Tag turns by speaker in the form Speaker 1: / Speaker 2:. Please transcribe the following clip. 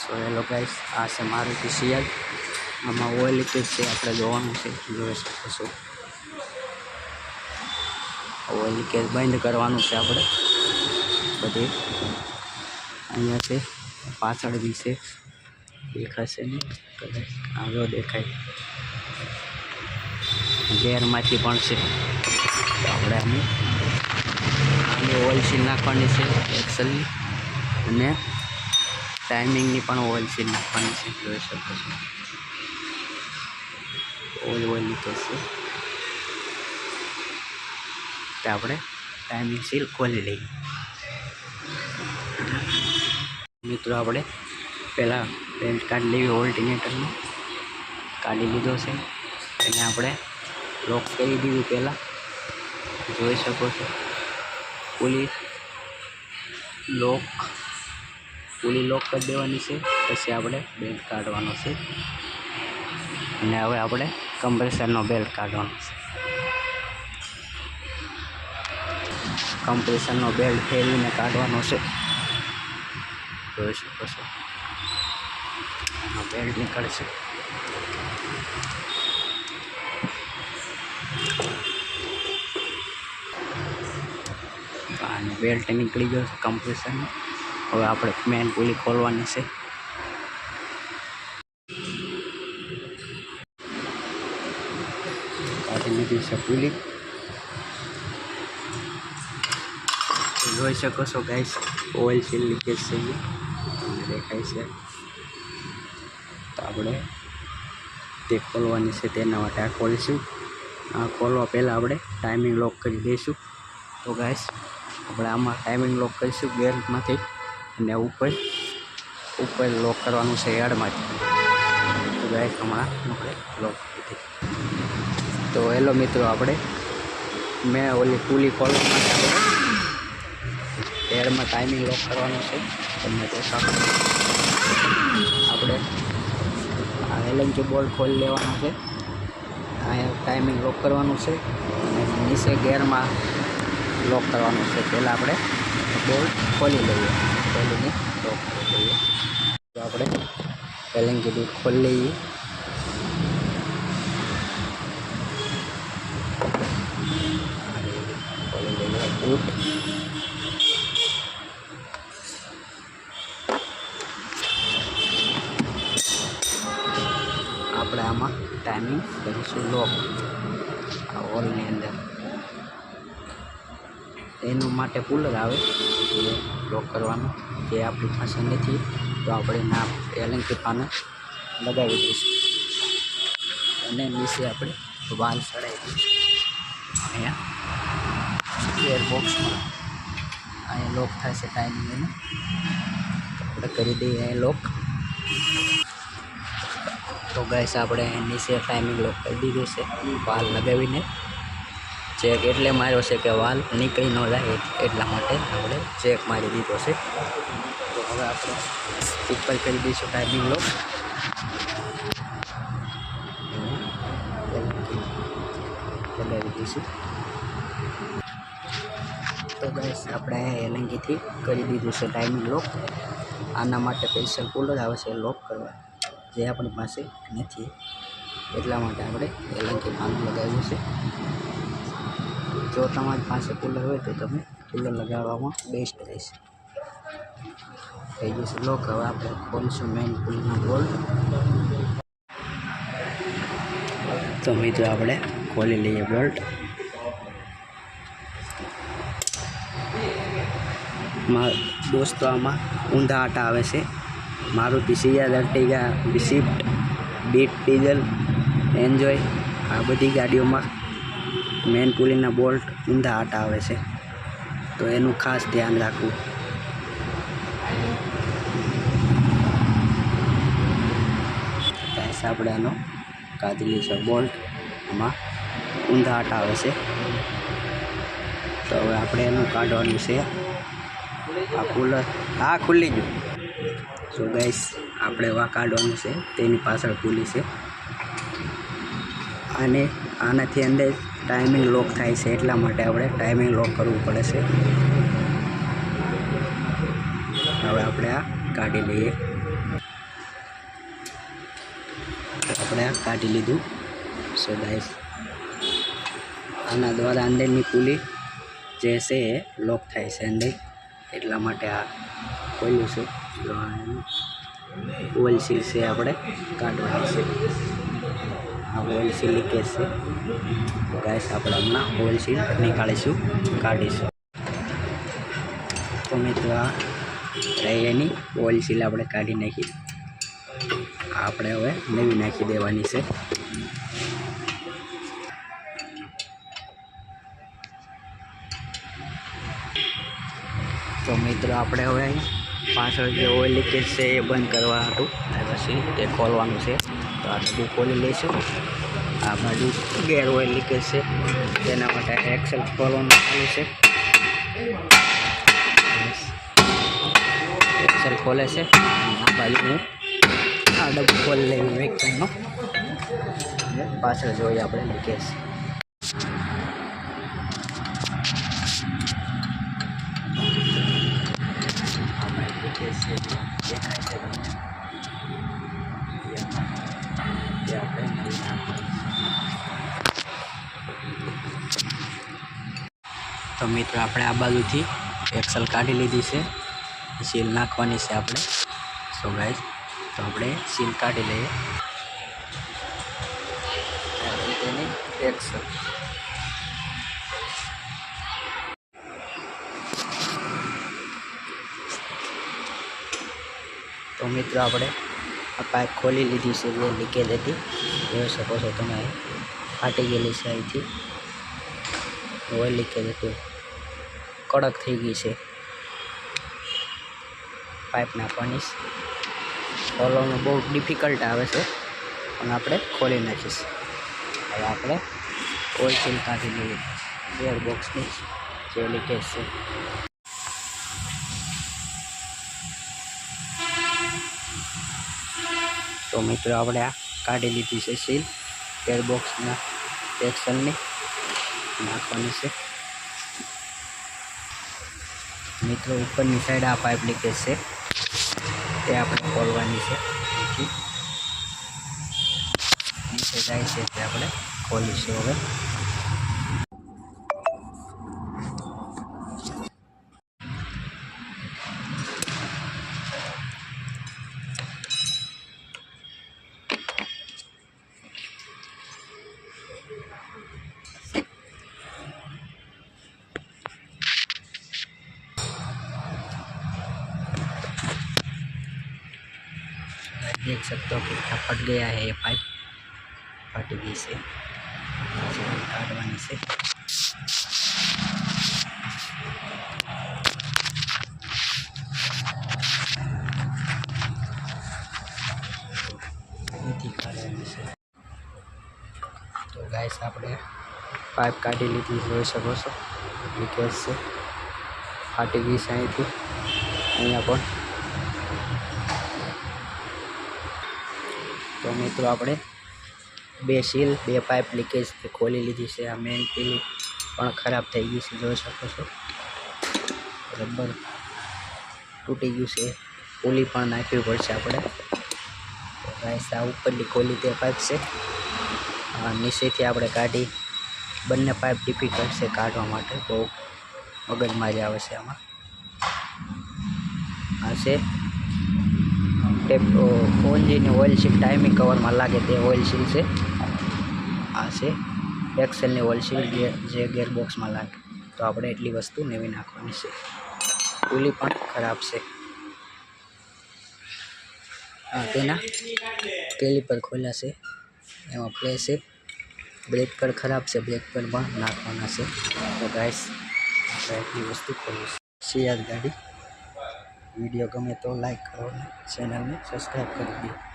Speaker 1: So hello guys આ છે મારુતિ સિયાલ આમાં ઓઇલ લીકેજ છે આપણે જોવાનું છે જોઈ શકો છો ઓઇલ લીકેજ બંધ કરવાનું છે આપણે બધી અહીંયા છે પાછળ બી છે દેખાશે નહીં કદાચ આગળ દેખાય ગેરમાંથી પણ છે આપણે આની ઓઇલ સીલ નાખવાની છે એક્સલની અને ટાઈમિંગની પણ ઓઇલ સીલ નાખવાની છે, જોઈ શકો છો. ઓઇલ ઓઇલ લીકેજ છે તો આપણે ટાઈમિંગ સીલ ખોલી લઈએ. મિત્રો, આપણે પહેલાં પેન્ટ કાર્ડ લેવી ઓલ્ટિનેટરનો કાઢી લીધો છે. એને આપણે લોક કરી દીધું પહેલાં. જોઈ શકો છો. પોલીસ લોક પુલી લોક કરી દેવાની છે. પછી આપણે બેલ્ટ કાઢવાનો છે. અને હવે આપણે કમ્પ્રેસરનો બેલ્ટ કાઢવાનો છે. કમ્પ્રેસરનો બેલ્ટ ફેરવીને કાઢવાનો છે. જોઈ શકો છો. બેલ્ટ નીકળશે. અને બેલ્ટ નીકળી ગયો કમ્પ્રેસરનો હવે આપણે મેન પુલી ખોલવાની છે. કાઢી લીધી છે પુલી જોઈ શકો છો ગાઈસ ઓઇલ સીલ લીકેજ છે દેખાય છે. તો આપણે તે ખોલવાની છે, તેના માટે આ ખોલીશું. આ ખોલવા પહેલાં આપણે ટાઈમિંગ લોક કરી દઈશું. તો ગાઈસ આપણે આમાં ટાઈમિંગ લોક કરીશું ગેરમાંથી અને ઉપર ઉપર લોક કરવાનું છે એડમાંથી તો ગાઈસ હમણાં આપણે લોક કરી તો હેલો મિત્રો, આપણે, મેં ઓલી કુલી ખોલવા એડમાં ટાઈમિંગ લોક કરવાનો છે. તમને દેખાડો આપણે, આ એલએનજી બોર્ડ ખોલી લેવાનો છે. અહીંયા ટાઈમિંગ લોક કરવાનું છે. અને નીચે ગેરમાં લોક કરવાનું છે. પહેલાં આપણે બોર્ડ ખોલી લઈએ. ખોલીને લોક કરી દઈએ આપણે એલએનજી બોલ્ટ ખોલી લઈએ. ખોલી આપણે આમાં ટાઈમિંગ કરીશું. લોક આ ઓનલાઈન એનું માટે કુલર આવે, એ લોક કરવાનું, જે આપણી પાસે નથી, તો આપણે ના એલંકી પાને લગાવી દઈશું. અને નીચે આપણે વાલ ચડાવી દઈશું. અહીંયા બોક્સમાં અહીંયા લોક થશે ટાઈમિંગ એને. આપણે કરી દઈએ અહીં લોક તો ગેસ આપણે નીચે ટાઈમિંગ લોક કરી દીધું છે. વાલ લગાવીને ચેક એટલે માર્યો છે કે વાલ નીકળી ન જાય એટલા માટે આપણે ચેક મારી દીધો છે. તો હવે આપણે ઉપર કરી દઈશું ટાઈમિંગ લોક લગાવી દઈશું. તો ગેસ આપણે એલંગીથી કરી દીધું છે ટાઈમિંગ લોક આના માટે સ્પેશિયલ કુલર આવે છે લોક કરવા. જે આપણી પાસે નથી. એટલા માટે આપણે એલંગી પાનું લગાવ્યું છે. જો તમારી પાસે કુલર હોય તો તમે કુલર લગાવવામાં બેસ્ટ રહેશે. થઈ જશે લોક હવે આપણે ખોલશું મેઇન પુલનો બોલ. તો મિત્રો આપણે ખોલી લઈએ બોલ્ટ દોસ્તો, આમાં ઊંધા આટા આવે છે. Maruti Ciaz Ertiga Swift Beat diesel Enjoy આ બધી ગાડીઓમાં મેન પુલીના બોલ્ટ ઊંધા આટા આવે છે. તો એનું ખાસ ધ્યાન રાખવું. આપણે એનો કાઢી લઈશું બોલ્ટ આમાં ઊંધા આટા આવે છે. તો હવે આપણે એનું કાઢવાનું છે. આ કુલર હા, ખુલ્લી ગયું સો ગાઈસ, આપણે વા કાઢવાનું છે. તેની પાછળ ખુલી છે. અને આનાથી અંદર ટાઈમિંગ લોક થાય છે એટલા માટે આપણે ટાઈમિંગ લોક કરવું પડે છે. હવે આપણે આ કાઢી લઈએ. આપણે આ કાઢી લીધું. સો ગાઈસ આના દ્વારા અંદરની કુલી જે છે એ લોક થાય છે અંદર. એટલા માટે આ ખોલ્યું છે. ઓઇલ છે આપણે કાઢવાની છે. આ ઓઇલ સીલ લીકેજ છે. તો આપણે હમણાં ઓઇલ સીલ નીકાળીશું, કાઢીશું. તો મિત્રો, આ રહી એની ઓઇલ સીલ આપણે કાઢી નાખી. આપણે હવે નવી નાખી દેવાની છે. તો મિત્રો, આપણે હવે પાછળ જે ઓઇલ લીકેજ છે એ બંધ કરવા હતું. પછી તે ખોલવાનું છે. તો આ બધું ખોલી લઈશું આ બાજુ ગેર ઓઇલ લીકેજ છે. તેના માટે એક્સેલ ખોલવાનું ચાલુ છે. એક્સેલ ખોલે છે. આ બાજુ હું આ ડબ્બો ખોલી લેવું વેક્યુમનો પાછળ જોઈએ આપણે લીકેજ. દેખાય છે. તમને તે આપણે નવી નાખવાની તો મિત્રો, આપણે આ બાજુથી એક્સલ કાઢી લીધી છે. સીલ નાખવાની છે આપણે. સો ગાઈસ તો આપણે સીલ કાઢી લઈએ. અને તેની એક્સલ તો મિત્રો, આપણે આ પાઇપ ખોલી લીધી છે, જે લીકેજ હતી. જોઈ શકો છો તમે ફાટી ગયેલી છે અહીંથી. ઓઇલ લીકેજ હતું. કડક થઈ ગઈ છે. પાઇપ નાખવાની. ખોલવાનું બહુ ડિફિકલ્ટ આવે છે. પણ આપણે ખોલી નાખીશ. હવે આપણે ઓઇલ સીલ કાઢી લઈએ. એર બોક્સની જે લીકેજ છે. તો મિત્રો આપણે આ કાઢી લીધી છે સીલ એરબોક્સના બોક્સના નાખવાની છે. મિત્રો ઉપરની સાઈડ આ પાઇપ લીકેજ છે. તે આપણે ખોલવાની છે. નીચે જાય છે તે આપણે ખોલીશું હવે. देख सकते हो कितना फट गया है ये पाइप फट गई से इसे काटवानी से અહીંથી કાઢવાની છે તો ગાઈસ આપણે પાઇપ કાઢી લીધી જોઈ શકો છો લીકેજ છે ફાટી ગઈ છે અહીંથી અહીંયા પણ તો મિત્રો આપણે બે સીલ, બે પાઇપ લીકેજ ખોલી લીધી છે. આ મેન પીલી પણ ખરાબ થઈ ગઈ છે, જોઈ શકો છો. રબર તૂટી ગયું છે. પુલી પણ નાખવી પડશે આપણે. તો ગાઈસ આ ઉપરની ખોલી તે પાઇપ છે. આ નીચેથી આપણે કાઢી બંને પાઇપ ડિફિકલ્ટ છે કાઢવા માટે. બહુ મગજમાં જ આવે છે આમાં. આ છે ટેપ ઓનજીની ઓઇલ સીલ ટાઈમિંગ કવરમાં લાગે તે ઓઇલ સીલ છે. આ છે. એક્સેલની ઓઇલ સીલ જે ગેરબોક્સમાં લાગે. તો આપણે એટલી વસ્તુ નવી નાખવાની છે. ઓલી પણ ખરાબ છે. હા તેના કેલી પર ખોલ્યા છે. એમાં પ્લે છે. બ્રેક પર ખરાબ છે. બ્રેક પર પણ નાખવાના છે. તો ગાઈસ આપણે એટલી વસ્તુ ખોલીશું સિયાદ ગાડી. વીડિયો ગમે તો લાઈક કરો ચેનલને સબસ્ક્રાઈબ કરી દો.